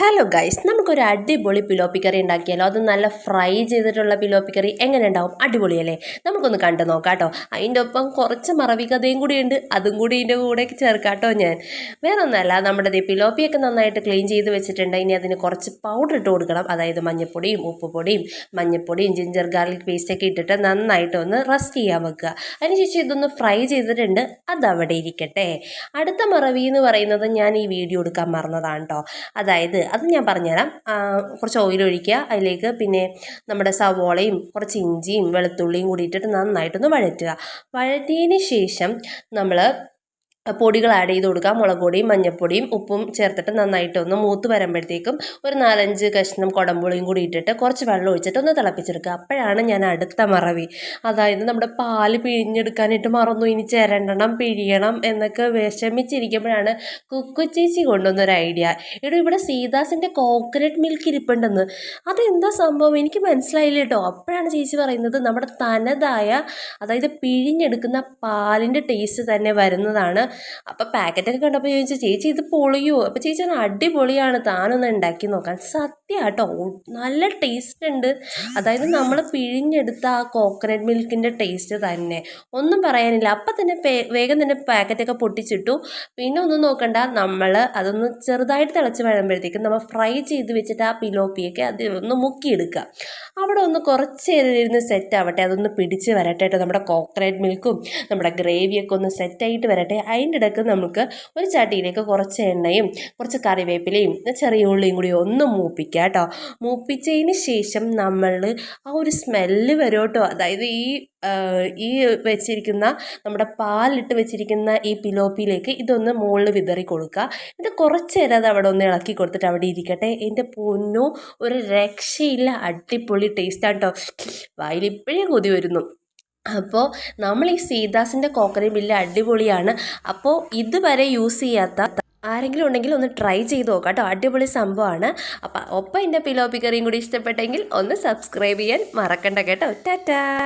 Hello guys നമുക്കൊരു അടിപൊളി പിലോപ്പി കറി ഉണ്ടാക്കിയാലോ? അത് നല്ല ഫ്രൈ ചെയ്തിട്ടുള്ള പിലോപ്പി കറി എങ്ങനെ ഉണ്ടാവും? അടിപൊളിയല്ലേ? നമുക്കൊന്ന് കണ്ടു നോക്കാം കേട്ടോ. അതിന്റെ ഒപ്പം കുറച്ച് മറവി കഥയും കൂടി ഉണ്ട്. അതും കൂടി ഇതിന്റെ കൂടെ ചേർക്കാട്ടോ ഞാൻ. വേറെ ഒന്നല്ല നമ്മുടെ പിലോപ്പിയൊക്കെ നന്നായിട്ട് ക്ലീൻ ചെയ്ത് വെച്ചിട്ടുണ്ട്. ഇനി അതിന് കുറച്ച് പൗഡർ ഇട്ട് കൊടുക്കണം. അതായത് മഞ്ഞൾപ്പൊടിയും ഉപ്പുപൊടിയും മഞ്ഞൾപ്പൊടിയും ജിഞ്ചർ ഗാർലിക് പേസ്റ്റൊക്കെ ഇട്ടിട്ട് നന്നായിട്ട് ഒന്ന് റസ്റ്റ് ചെയ്യാൻ വെക്കുക. അതിനുശേഷം ഇതൊന്ന് ഫ്രൈ ചെയ്തിട്ടുണ്ട്. അതവിടെ ഇരിക്കട്ടെ. അടുത്ത മറവി എന്ന് പറയുന്നത് ഞാൻ ഈ വീഡിയോ എടുക്കാൻ മറന്നതാണ് കേട്ടോ. അതായത് അത് ഞാൻ പറഞ്ഞുതരാം. കുറച്ച് ഓയിൽ ഒഴിക്കുക. അതിലേക്ക് പിന്നെ നമ്മുടെ സവോളയും കുറച്ച് ഇഞ്ചിയും വെളുത്തുള്ളിയും കൂടി ഇട്ടിട്ട് നന്നായിട്ടൊന്ന് വഴറ്റുക. വഴറ്റിയതിന് ശേഷം നമ്മൾ പൊടികൾ ആഡ് ചെയ്ത് കൊടുക്കുക മുളക് പൊടിയും മഞ്ഞൾപ്പൊടിയും ഉപ്പും ചേർത്തിട്ട് നന്നായിട്ട് ഒന്ന് മൂത്ത് വരുമ്പോഴത്തേക്കും ഒരു നാലഞ്ച് കഷ്ണം കുടമ്പുളിയും കൂടി ഇട്ടിട്ട് കുറച്ച് വെള്ളം ഒഴിച്ചിട്ട് ഒന്ന് തിളപ്പിച്ചെടുക്കുക. അപ്പോഴാണ് ഞാൻ അടുത്ത മറവി. അതായത് നമ്മുടെ പാൽ പിഴിഞ്ഞെടുക്കാനായിട്ട് മറന്നു. ഇനി ചിരണ്ടണം പിഴിയണം എന്നൊക്കെ വിഷമിച്ചിരിക്കുമ്പോഴാണ് കുക്കു ചേച്ചി കൊണ്ടുവന്നൊരു ഐഡിയ. ഇവിടെ ഇവിടെ സീതാസിന്റെ കോക്കനട്ട് മിൽക്ക് ഇരിപ്പുണ്ടെന്ന്. അതെന്താ സംഭവം? എനിക്ക് മനസ്സിലായില്ല കേട്ടോ. അപ്പോഴാണ് ചേച്ചി പറയുന്നത് നമ്മുടെ തനതായ അതായത് പിഴിഞ്ഞെടുക്കുന്ന പാലിന്റെ ടേസ്റ്റ് തന്നെ വരുന്നതാണ്. അപ്പോൾ പാക്കറ്റൊക്കെ കണ്ടപ്പോൾ ചോദിച്ചു ചേച്ചി ഇത് പൊളിയോ? അപ്പോൾ ചേച്ചി അടിപൊളിയാണ് താനൊന്ന് ഉണ്ടാക്കി നോക്കാൻ. സത്യം കേട്ടോ നല്ല ടേസ്റ്റ് ഉണ്ട്. അതായത് നമ്മൾ പിഴിഞ്ഞെടുത്ത ആ കോക്കനട്ട് മിൽക്കിന്റെ ടേസ്റ്റ് തന്നെ. ഒന്നും പറയാനില്ല. അപ്പം തന്നെ വേഗം തന്നെ പാക്കറ്റൊക്കെ പൊട്ടിച്ചിട്ടു. പിന്നെ ഒന്നും നോക്കണ്ട. നമ്മൾ അതൊന്ന് ചെറുതായിട്ട് തിളച്ച് വരുമ്പോഴത്തേക്കും നമ്മൾ ഫ്രൈ ചെയ്ത് വെച്ചിട്ട് ആ പിലോപ്പിയൊക്കെ അത് ഒന്ന് മുക്കിയെടുക്കുക. അവിടെ ഒന്ന് കുറച്ച് നേരം ഇരുന്ന് സെറ്റ് ആവട്ടെ. അതൊന്ന് പിടിച്ച് വരട്ടെ കേട്ടോ നമ്മുടെ കോക്കനട്ട് മിൽക്കും നമ്മുടെ ഗ്രേവിയൊക്കെ ഒന്ന് സെറ്റായിട്ട് വരട്ടെ. അതിന്റെ ഇടയ്ക്ക് നമുക്ക് ഒരു ചട്ടിയിലേക്ക് കുറച്ച് എണ്ണയും കുറച്ച് കറിവേപ്പിലയും ചെറിയ ഉള്ളിയും കൂടി ഒന്ന് മൂപ്പിക്കുക കേട്ടോ. മൂപ്പിച്ചതിന് ശേഷം നമ്മൾ ആ ഒരു സ്മെല്ല് വരും കേട്ടോ അതായത് ഈ ഈ വെച്ചിരിക്കുന്ന നമ്മുടെ പാലിട്ട് വെച്ചിരിക്കുന്ന ഈ പിലോപ്പിയിലേക്ക് ഇതൊന്ന് മുകളിൽ വിതറി കൊടുക്കുക. ഇത് കുറച്ച് നേരം അത് അവിടെ ഒന്ന് ഇളക്കി കൊടുത്തിട്ട് അവിടെ ഇരിക്കട്ടെ. എന്റെ പൊന്നു ഒരു രക്ഷയില്ല. അടിപൊളി ടേസ്റ്റാണ് കേട്ടോ വായിലിപ്പോഴേ കൊതി വരുന്നു. അപ്പോൾ നമ്മൾ ഈ സീതാസിന്റെ കോക്കറി ബില്ല് അടിപൊളിയാണ്. അപ്പോൾ ഇതുവരെ യൂസ് ചെയ്യാത്ത ആരെങ്കിലും ഉണ്ടെങ്കിൽ ഒന്ന് ട്രൈ ചെയ്ത് നോക്കാം കേട്ടോ. അടിപൊളി സംഭവമാണ്. അപ്പോൾ ഒപ്പം എന്റെ പിലോപ്പി കറിയും കൂടി ഇഷ്ടപ്പെട്ടെങ്കിൽ ഒന്ന് സബ്സ്ക്രൈബ് ചെയ്യാൻ മറക്കണ്ട കേട്ടോ. ടാറ്റാ.